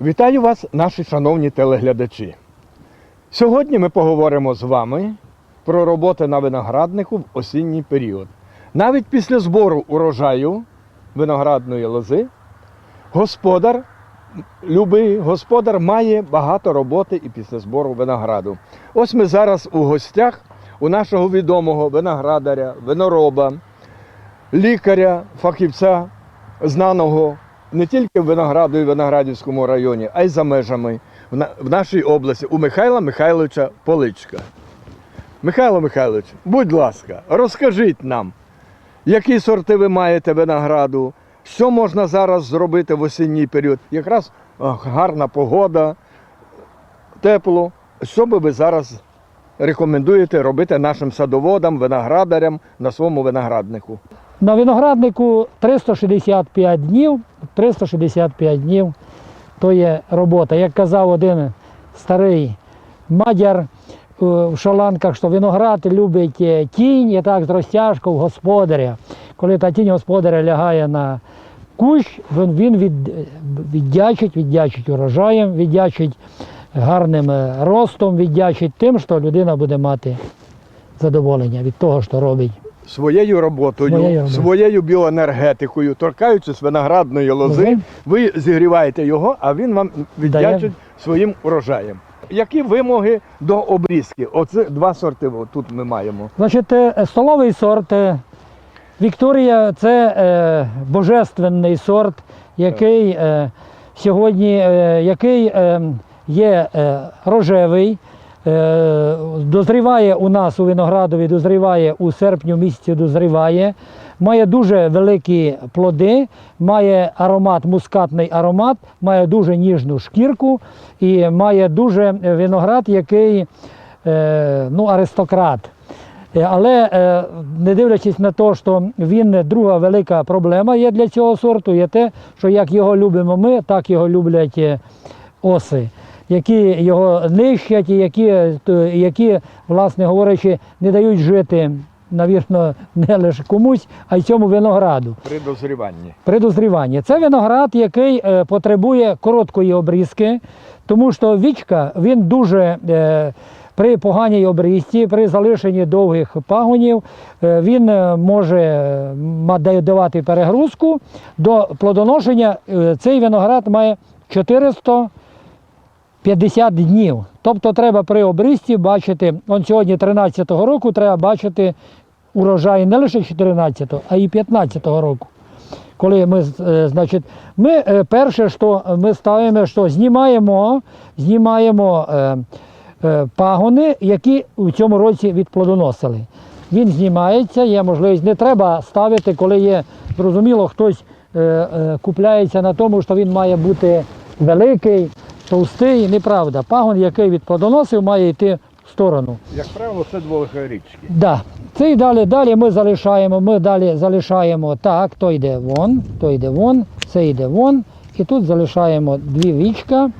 Вітаю вас, наші шановні телеглядачі. Сьогодні ми поговоримо з вами про роботи на винограднику в осінній період. Навіть після збору урожаю виноградної лози господар, любий господар має багато роботи і після збору винограду. Ось ми зараз у гостях у нашого відомого виноградаря, винороба, лікаря, фахівця, знаного не тільки в Винограду і Виноградівському районі, а й за межами в, нашій області у Михайла Михайловича Поличка. Михайло Михайлович, будь ласка, розкажіть нам, які сорти ви маєте винограду, що можна зараз зробити в осінній період? Якраз гарна погода, тепло. Що би ви зараз рекомендуєте робити нашим садоводам, виноградарям на своєму винограднику? На винограднику 365 днів, 365 днів то є робота. Як казав один старий мадяр в шаланках, що виноград любить е, тінь і так з розтяжкою господаря. Коли та тінь господаря лягає на кущ, він, від, віддячить, віддячить урожаєм, віддячить гарним е, ростом, віддячить тим, що людина буде мати задоволення від того, що робить. Своєю роботою, Своєю своєю, біоенергетикою, торкаючись виноградної лози, ви зігріваєте його, а він вам віддячить. Своїм урожаєм. Які вимоги до обрізки? Оце два сорти тут ми маємо. Значить, е, столовий сорт е, Вікторія це е, божественний сорт, який е, сьогодні е, який е, є е, рожевий. Е, дозріває у нас у виноградові, дозріває у серпню місяці дозріває, має дуже великі плоди, має аромат, мускатний аромат, має дуже ніжну шкірку і має дуже виноград, який е, ну, аристократ. Е, Але е, не дивлячись на те, що він друга велика проблема є для цього сорту, є те, що як його любимо ми, так його люблять оси, які його нищать які, які, власне говорячи, не дають жити, навірно, не лише комусь, а й цьому винограду. При дозріванні. При дозріванні. Це виноград, який е, потребує короткої обрізки, тому що вічка він дуже е, при поганій обрізці, при залишенні довгих пагонів, е, він може давати перегрузку. До плодоношення цей виноград має 400 50 днів. Тобто треба при обрізці бачити, он сьогодні 13-го року треба бачити урожай не лише 14-го, а й 15-го року. Коли ми, е, значить, ми е, перше, що ми ставимо, що знімаємо, знімаємо е, пагони, які у цьому році відплодоносили. Він знімається, є можливість, не треба ставити, коли є, зрозуміло, хтось купляється на тому, що він має бути великий, товстий, неправда. Пагон, який відплодоносив, має йти в сторону. Як правило, це двохрічки. Да. Це і далі, далі ми залишаємо, ми далі залишаємо так, то йде вон, то йде вон, це йде вон. І тут залишаємо дві вічка.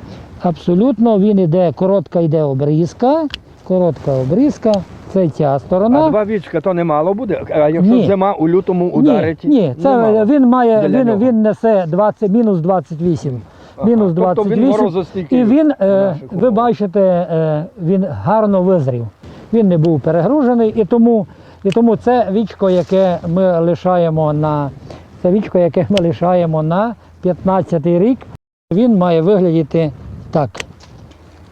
Абсолютно він йде, коротка йде обрізка, коротка обрізка, це ця сторона. А два вічка то немало буде, а якщо Ні. зима у лютому ударить? Ні, ні це немало. він має, він, він несе 20, мінус 28. Мінус тобто він 28. і він, е, ви бачите, е, він гарно визрів. Він не був перегружений, і тому, і тому це вічко, яке ми лишаємо на це вічко, яке ми лишаємо на 15-й рік, він має виглядіти так.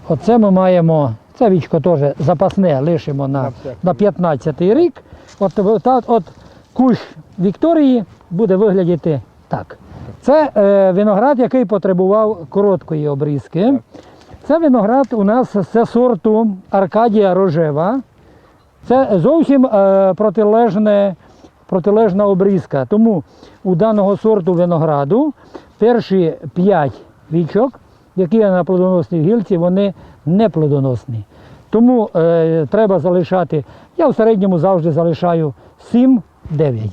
Оце ми маємо, це вічко теж запасне лишимо На на, 15-й рік. От, от, от кущ Вікторії буде виглядати так. Це е, виноград, який потребував короткої обрізки. Це виноград у нас з сорту Аркадія Рожева. Це зовсім е, протилежне, протилежна обрізка. Тому у даного сорту винограду перші 5 вічок, які є на плодоносній гілці, вони не плодоносні. Тому е, треба залишати, я в середньому завжди залишаю 7-9.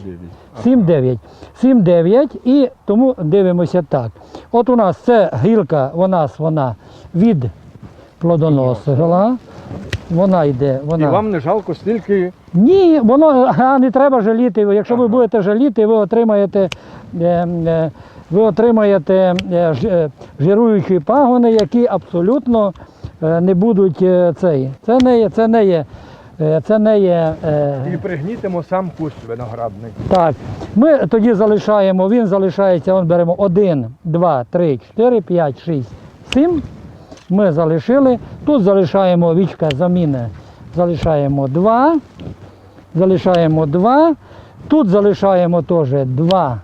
7-9. 7-9 і тому дивимося так. От у нас це гілка, у нас вона від плодоносила. Вона йде. І вам не жалко стільки Ні, воно а, не треба жаліти. Якщо ви будете жаліти, ви отримаєте, е, е, ви отримаєте е, жируючі пагони, які абсолютно не будуть цей. Це не є, це не є. Е, Це не є е, і пригнітимо сам кущ виноградний. так. Ми тоді залишаємо, він залишається, он беремо 1, 2, 3, 4, 5, 6, 7. Ми залишили. Тут залишаємо вічка заміни. Залишаємо 2. Залишаємо 2. Тут залишаємо теж 2.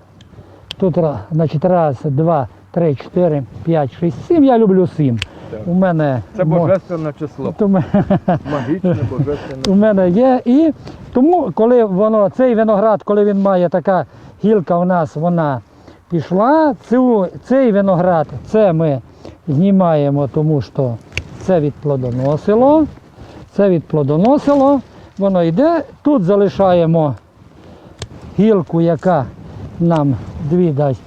Тут значить, раз, два, три, чотири, п'ять, шість, сім. Я люблю сім. У мене Це божественне число. Магічне, божественне. у мене є. І тому, коли воно, цей виноград, коли він має така гілка у нас, вона пішла. Цю, цей виноград, це ми знімаємо, тому що це відплодоносило. Це відплодоносило. Воно йде. Тут залишаємо гілку, яка нам дві дасть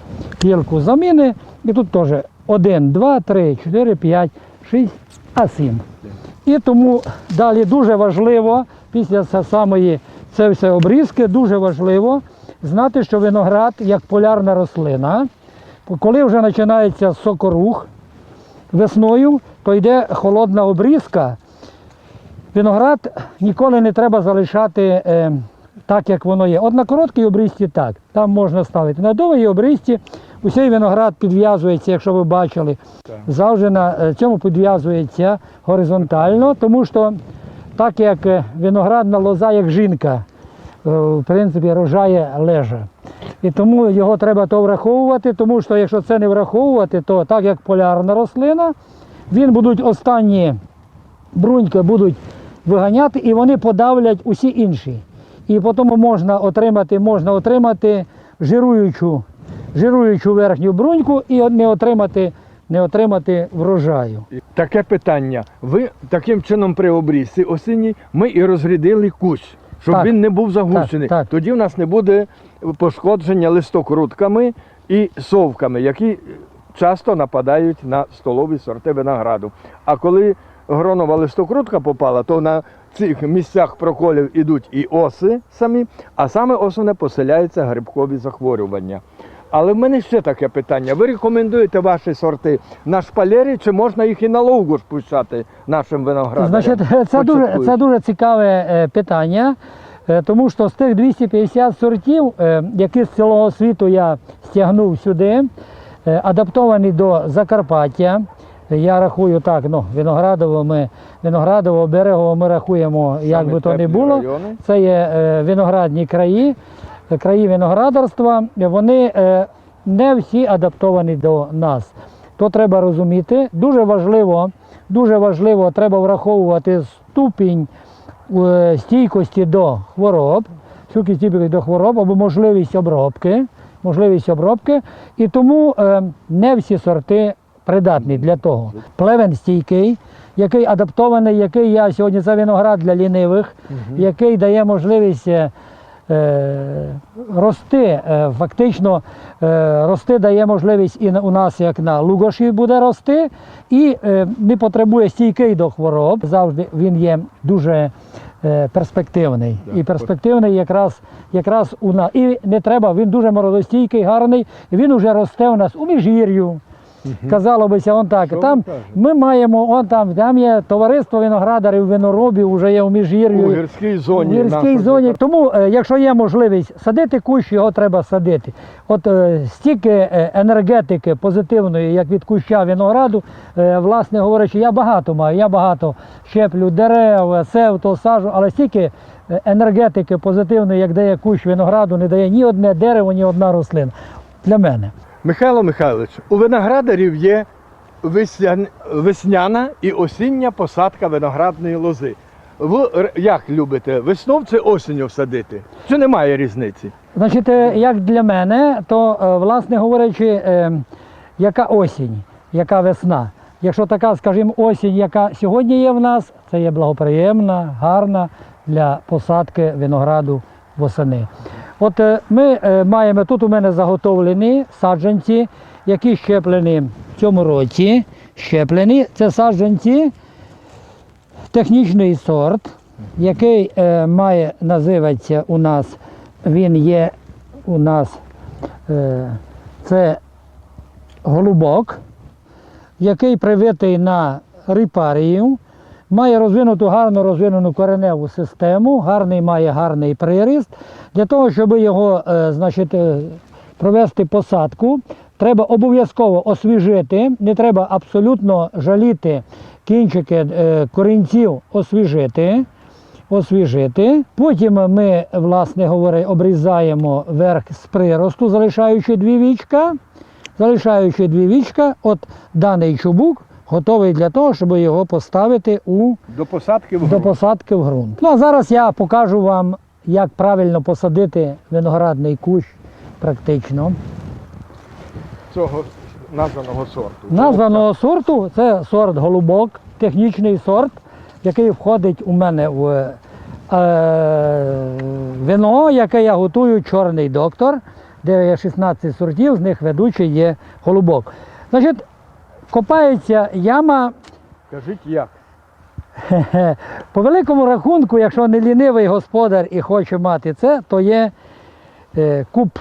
гілку заміни. І тут теж 1, 2, 3, 4, 5, 6, а 7. І тому далі дуже важливо, після самої це все обрізки, дуже важливо знати, що виноград як полярна рослина. Коли вже починається сокорух весною, то йде холодна обрізка. Виноград ніколи не треба залишати е, так, як воно є. От на короткій обрізці так, там можна ставити. На довгій обрізці усій виноград підв'язується, якщо ви бачили, завжди на е, цьому підв'язується горизонтально, тому що так як е, виноградна лоза, як жінка, е, в принципі, рожає лежа. І тому його треба то враховувати, тому що якщо це не враховувати, то так як полярна рослина, він будуть останні бруньки будуть виганяти і вони подавлять усі інші. І потім можна отримати, можна отримати жируючу, жируючу верхню бруньку і не отримати, не отримати врожаю. Таке питання. Ви таким чином при обрізці осінній ми і розрядили кущ, щоб Так. він не був загущений. Так, так. Тоді в нас не буде пошкодження листокрутками і совками, які часто нападають на столові сорти винограду. А коли гронова листокрутка попала, то на цих місцях проколів ідуть і оси самі, а саме основне поселяються грибкові захворювання. Але в мене ще таке питання. Ви рекомендуєте ваші сорти на шпалері, чи можна їх і на ловгу ж пущати нашим виноградарям? Значить, це дуже, це дуже цікаве е, питання, е, тому що з тих 250 сортів, е, які з цілого світу я стягнув сюди, адаптовані до Закарпаття. Я рахую так, ну, Виноградово, ми, Виноградово, Берегово ми рахуємо, як би то не було. райони. Це є виноградні краї, краї виноградарства. Вони е, не всі адаптовані до нас. То треба розуміти. Дуже важливо, дуже важливо, треба враховувати ступінь е, стійкості до хвороб, стійкості до хвороб або можливість обробки. Можливість обробки. І тому е, не всі сорти придатні для того. Плевен стійкий, який адаптований, який я сьогодні це виноград для лінивих, який дає можливість рости. Е, фактично е, рости дає можливість і у нас, як на Лугоші, буде рости, і е, не потребує стійкий до хвороб. Завжди він є дуже е, перспективний. І перспективний якраз, якраз у нас. І не треба, він дуже морозостійкий, гарний. Він уже росте у нас у міжгір'ю. Казало бися, он так. Що Там ми маємо, он там, там є товариство виноградарів, виноробів, вже є у міжгір'ю. У гірській зоні. В гірській зоні. Тому, е, якщо є можливість садити кущ, його треба садити. От е, стільки е, енергетики позитивної, як від куща винограду, власне говорячи, я багато маю, я багато щеплю дерев, е, севто, сажу, але стільки енергетики позитивної, як дає кущ винограду, не дає ні одне дерево, ні одна рослина. Для мене. Михайло Михайлович, у виноградарів є весняна і осіння посадка виноградної лози. Ви як любите, весною осінню садити? Чи немає різниці? Значить, е, як для мене, то, е, власне говорячи, е, яка осінь, яка весна. Якщо така, скажімо, осінь, яка сьогодні є в нас, це є благоприємна, гарна для посадки винограду восени. От е, ми е, маємо тут у мене заготовлені саджанці, які щеплені в цьому році. Щеплені. Це саджанці, технічний сорт, який е, має називатися у нас, він є у нас це голубок, який привитий на ріпарію, має розвинуту гарно розвинену кореневу систему, гарний має гарний приріст. Для того, щоб його е, значить, е, провести посадку, треба обов'язково освіжити, не треба абсолютно жаліти кінчики е, корінців, освіжити. Освіжити. Потім ми, власне говоря, обрізаємо верх з приросту, залишаючи дві вічка. Залишаючи дві вічка, от даний чубук готовий для того, щоб його поставити у, До посадки в до ґрунт. посадки в ґрунт. Ну а зараз я покажу вам, як правильно посадити виноградний кущ практично. цього названого сорту. Названого сорту це сорт голубок, технічний сорт, який входить у мене в е, вино, яке я готую чорний доктор, де є 16 сортів, з них ведучий є голубок. Значить, копається яма. Кажіть як? По великому рахунку, якщо не лінивий господар і хоче мати це, то є е, куб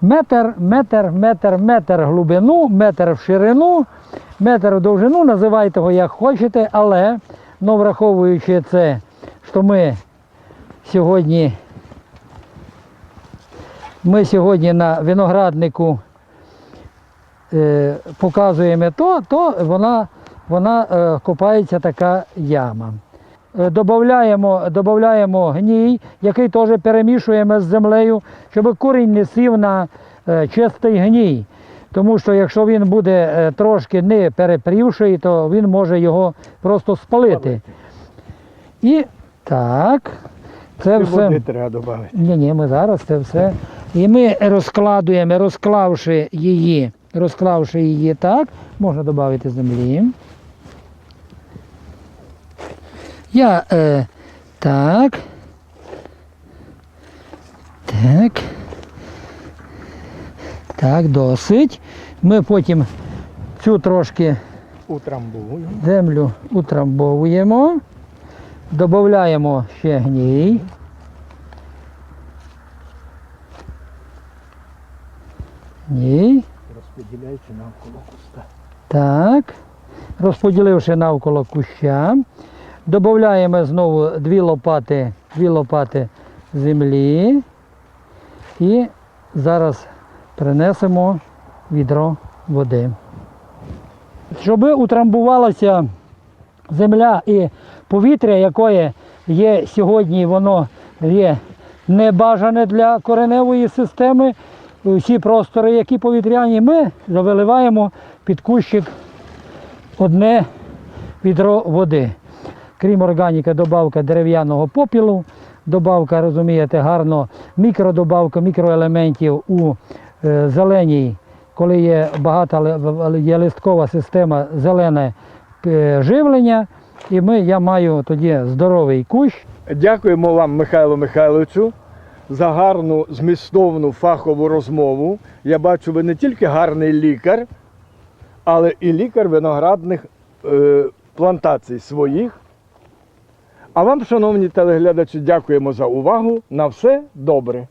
метр, метр, метр, метр глибину, метр в ширину, метр в довжину, називайте його як хочете, але ну, враховуючи це, що ми сьогодні, ми сьогодні на винограднику показуємо то, то вона, вона е, копається така яма. Е, Добавляємо, добавляємо гній, який теж перемішуємо з землею, щоб корінь не сів на е, чистий гній. Тому що якщо він буде е, трошки не перепрівший, то він може його просто спалити. І так, це І все. води треба додати. Ні, ні, ми зараз це все. І ми розкладуємо, розклавши її, розклавши її так, можна додати землі. Я е, так. Так. Так, досить. Ми потім цю трошки землю утрамбовуємо, додаємо ще. Гній. Так. Розподіливши навколо куща, додаємо знову дві лопати, дві лопати землі і зараз принесемо відро води. Щоб утрамбувалася земля і повітря, яке є сьогодні, воно є небажане для кореневої системи. Всі простори, які повітряні, ми завиливаємо під кущик одне відро води. Крім органіки, добавка дерев'яного попілу, добавка, розумієте, гарно мікродобавка мікроелементів у е, зеленій, коли є багата є листкова система зелене е, живлення. І ми, я маю тоді здоровий кущ. Дякуємо вам, Михайло Михайловичу, за гарну, змістовну фахову розмову. Я бачу, ви не тільки гарний лікар, але і лікар виноградних е, плантацій своїх. А вам, шановні телеглядачі, дякуємо за увагу. На все добре.